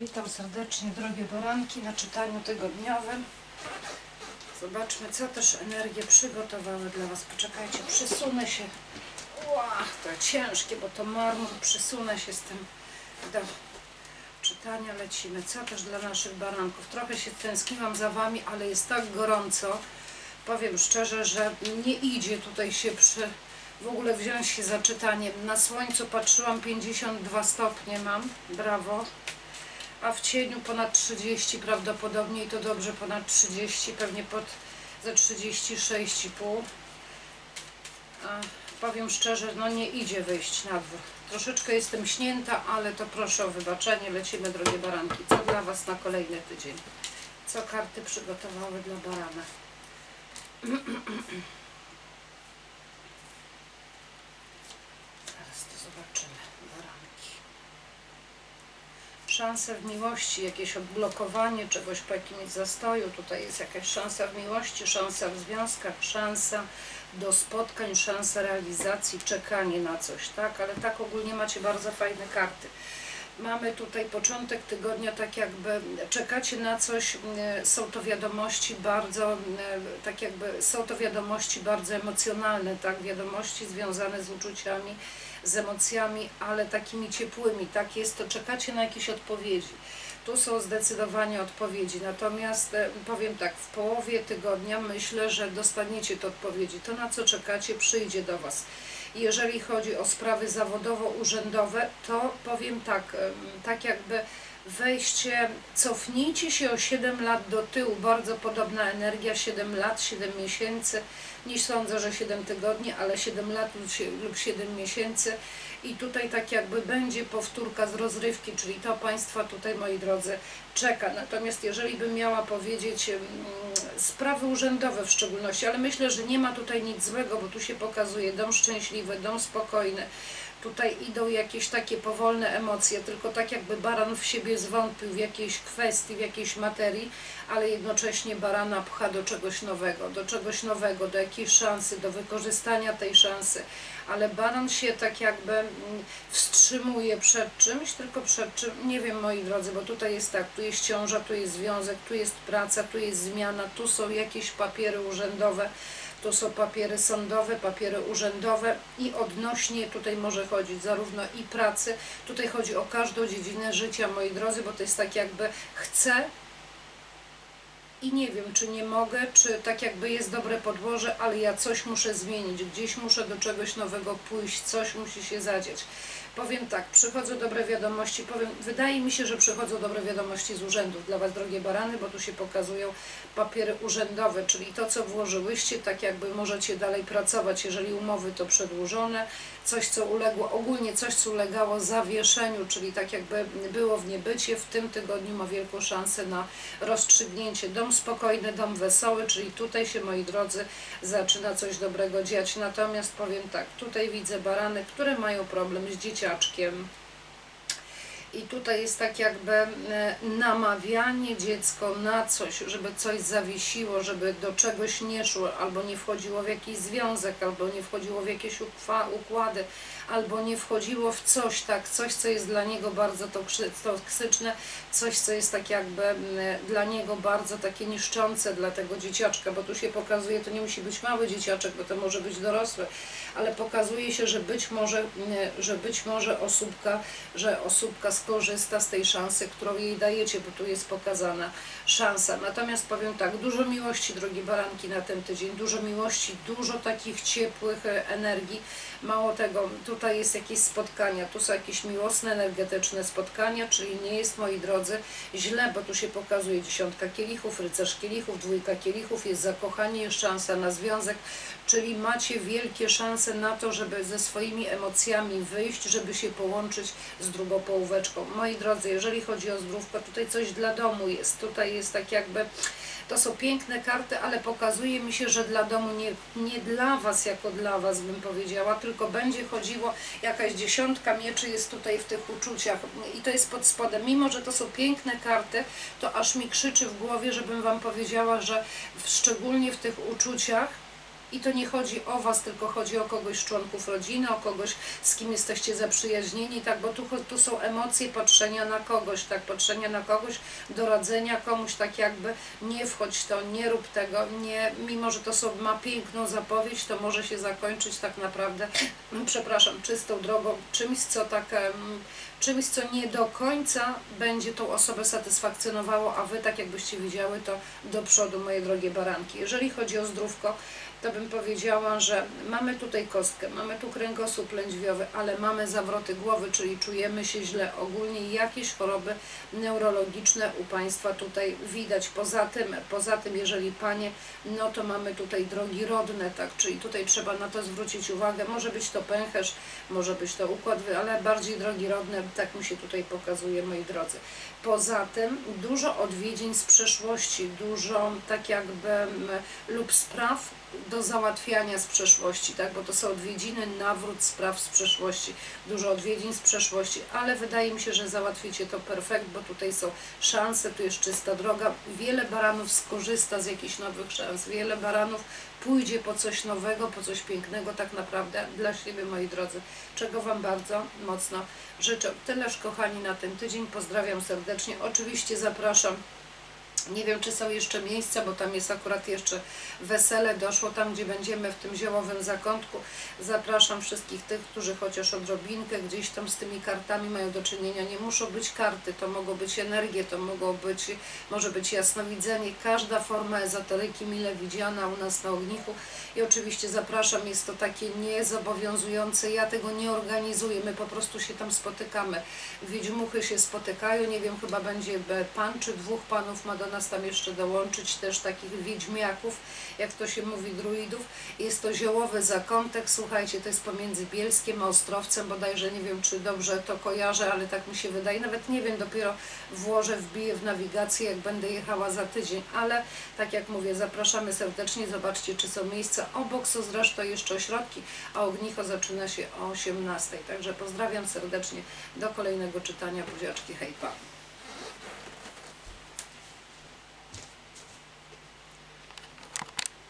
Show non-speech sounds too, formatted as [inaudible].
Witam serdecznie drogie baranki na czytaniu tygodniowym. Zobaczmy co też energie przygotowały dla Was. Poczekajcie, przysunę się. Ła, to ciężkie, bo to marmur. Przysunę się z tym do czytania. Lecimy. Co też dla naszych baranków. Trochę się tęskniłam za Wami, ale jest tak gorąco. Powiem szczerze, że nie idzie tutaj się przy w ogóle wziąć się za czytaniem. Na słońcu patrzyłam 52 stopnie mam. Brawo a w cieniu ponad 30 prawdopodobnie i to dobrze ponad 30, pewnie pod ze 36,5. A powiem szczerze, no nie idzie wyjść na dwór. Troszeczkę jestem śnięta, ale to proszę o wybaczenie. Lecimy, drogie baranki. Co dla Was na kolejny tydzień? Co karty przygotowały dla barana? [clears throat] Zaraz to zobaczymy, baranki szanse w miłości, jakieś odblokowanie czegoś po jakimś zastoju. Tutaj jest jakaś szansa w miłości, szansa w związkach, szansa do spotkań, szansa realizacji, czekanie na coś, tak? Ale tak ogólnie macie bardzo fajne karty. Mamy tutaj początek tygodnia, tak jakby czekacie na coś, są to wiadomości bardzo, tak jakby są to wiadomości bardzo emocjonalne, tak? Wiadomości związane z uczuciami, z emocjami, ale takimi ciepłymi, tak jest to, czekacie na jakieś odpowiedzi. Tu są zdecydowanie odpowiedzi, natomiast e, powiem tak, w połowie tygodnia myślę, że dostaniecie te odpowiedzi. To, na co czekacie, przyjdzie do Was. Jeżeli chodzi o sprawy zawodowo-urzędowe, to powiem tak, tak jakby wejście, cofnijcie się o 7 lat do tyłu, bardzo podobna energia, 7 lat, 7 miesięcy, nie sądzę, że 7 tygodni, ale 7 lat lub 7 miesięcy i tutaj tak jakby będzie powtórka z rozrywki, czyli to Państwa tutaj, moi drodzy, czeka. Natomiast jeżeli bym miała powiedzieć sprawy urzędowe w szczególności, ale myślę, że nie ma tutaj nic złego, bo tu się pokazuje dom szczęśliwy, dom spokojny, tutaj idą jakieś takie powolne emocje, tylko tak jakby baran w siebie zwątpił w jakiejś kwestii, w jakiejś materii, ale jednocześnie barana pcha do czegoś nowego, do czegoś nowego, do jakiejś szansy, do wykorzystania tej szansy. Ale baran się tak jakby mm, wstrzymuje przed czymś, tylko przed czym, nie wiem moi drodzy, bo tutaj jest tak, tu jest ciąża, tu jest związek, tu jest praca, tu jest zmiana, tu są jakieś papiery urzędowe, tu są papiery sądowe, papiery urzędowe i odnośnie tutaj może chodzić zarówno i pracy, tutaj chodzi o każdą dziedzinę życia, moi drodzy, bo to jest tak jakby chcę i nie wiem, czy nie mogę, czy tak jakby jest dobre podłoże, ale ja coś muszę zmienić, gdzieś muszę do czegoś nowego pójść, coś musi się zadziać. Powiem tak, przychodzą dobre wiadomości, powiem, wydaje mi się, że przychodzą dobre wiadomości z urzędów dla Was, drogie barany, bo tu się pokazują papiery urzędowe, czyli to, co włożyłyście, tak jakby możecie dalej pracować, jeżeli umowy to przedłużone, coś, co uległo, ogólnie coś, co ulegało zawieszeniu, czyli tak jakby było w niebycie, w tym tygodniu ma wielką szansę na rozstrzygnięcie. Dom spokojny, dom wesoły, czyli tutaj się, moi drodzy, zaczyna coś dobrego dziać. Natomiast powiem tak, tutaj widzę barany, które mają problem z dzieciaczkiem. I tutaj jest tak jakby e, namawianie dziecko na coś, żeby coś zawiesiło, żeby do czegoś nie szło, albo nie wchodziło w jakiś związek, albo nie wchodziło w jakieś układy, albo nie wchodziło w coś, tak, coś, co jest dla niego bardzo toksy- toksyczne, coś, co jest tak jakby dla niego bardzo takie niszczące dla tego dzieciaczka, bo tu się pokazuje, to nie musi być mały dzieciaczek, bo to może być dorosły, ale pokazuje się, że być może, że być może osóbka, że osóbka skorzysta z tej szansy, którą jej dajecie, bo tu jest pokazana szansa. Natomiast powiem tak, dużo miłości, drogie baranki, na ten tydzień, dużo miłości, dużo takich ciepłych e, energii. Mało tego, tutaj jest jakieś spotkania, tu są jakieś miłosne, energetyczne spotkania, czyli nie jest, moi drodzy, źle, bo tu się pokazuje dziesiątka kielichów, rycerz kielichów, dwójka kielichów, jest zakochanie, jest szansa na związek, czyli macie wielkie szanse na to, żeby ze swoimi emocjami wyjść, żeby się połączyć z drugą połóweczką. Moi drodzy, jeżeli chodzi o zdrówko, tutaj coś dla domu jest, tutaj jest tak jakby to są piękne karty, ale pokazuje mi się, że dla domu nie, nie dla Was jako dla Was bym powiedziała, tylko będzie chodziło, jakaś dziesiątka mieczy jest tutaj w tych uczuciach i to jest pod spodem. Mimo, że to są piękne karty, to aż mi krzyczy w głowie, żebym Wam powiedziała, że w, szczególnie w tych uczuciach I to nie chodzi o Was, tylko chodzi o kogoś z członków rodziny, o kogoś, z kim jesteście zaprzyjaźnieni, tak, bo tu, tu są emocje patrzenia na kogoś, tak, patrzenia na kogoś, doradzenia komuś, tak jakby. Nie wchodź to, nie rób tego, nie, mimo że to są, ma piękną zapowiedź, to może się zakończyć tak naprawdę, [clears throat] przepraszam, czystą drogą, czymś, co tak, czymś, co nie do końca będzie tą osobę satysfakcjonowało, a Wy, tak jakbyście widziały to do przodu, moje drogie baranki. Jeżeli chodzi o zdrówko, to bym powiedziała, że mamy tutaj kostkę, mamy tu kręgosłup lędźwiowy, ale mamy zawroty głowy, czyli czujemy się źle. Ogólnie jakieś choroby neurologiczne u Państwa tutaj widać. Poza tym, poza tym, jeżeli Panie, no to mamy tutaj drogi rodne, tak, czyli tutaj trzeba na to zwrócić uwagę. Może być to pęcherz, może być to układ, ale bardziej drogi rodne, tak mi się tutaj pokazuje, moi drodzy. Poza tym dużo odwiedzin z przeszłości, dużo tak jakby lub spraw do załatwiania z przeszłości, tak, bo to są odwiedziny, nawrót spraw z przeszłości, dużo odwiedzin z przeszłości, ale wydaje mi się, że załatwicie to perfekt, bo tutaj są szanse, tu jest czysta droga, wiele baranów skorzysta z jakichś nowych szans, wiele baranów pójdzie po coś nowego, po coś pięknego tak naprawdę dla siebie, moi drodzy, czego Wam bardzo mocno życzę. Tyleż kochani na ten tydzień, pozdrawiam serdecznie, oczywiście zapraszam nie wiem, czy są jeszcze miejsca, bo tam jest akurat jeszcze wesele. Doszło tam, gdzie będziemy w tym ziołowym zakątku. Zapraszam wszystkich tych, którzy chociaż odrobinkę gdzieś tam z tymi kartami mają do czynienia. Nie muszą być karty, to mogą być energie, to mogą być, może być jasnowidzenie. Każda forma ezoteryki mile widziana u nas na ognichu. I oczywiście zapraszam, jest to takie niezobowiązujące. Ja tego nie organizuję, my po prostu się tam spotykamy. Wiedźmuchy się spotykają, nie wiem, chyba będzie pan czy dwóch panów ma do nas tam jeszcze dołączyć, też takich wiedźmiaków, jak to się mówi, druidów. Jest to ziołowy zakątek, słuchajcie, to jest pomiędzy Bielskiem a Ostrowcem, bodajże nie wiem, czy dobrze to kojarzę, ale tak mi się wydaje, nawet nie wiem, dopiero włożę, wbiję w nawigację, jak będę jechała za tydzień, ale tak jak mówię, zapraszamy serdecznie, zobaczcie, czy są miejsca. Obok są zresztą jeszcze ośrodki, a ognicho zaczyna się o 18. Także pozdrawiam serdecznie, do kolejnego czytania, buziaczki, hej, pa.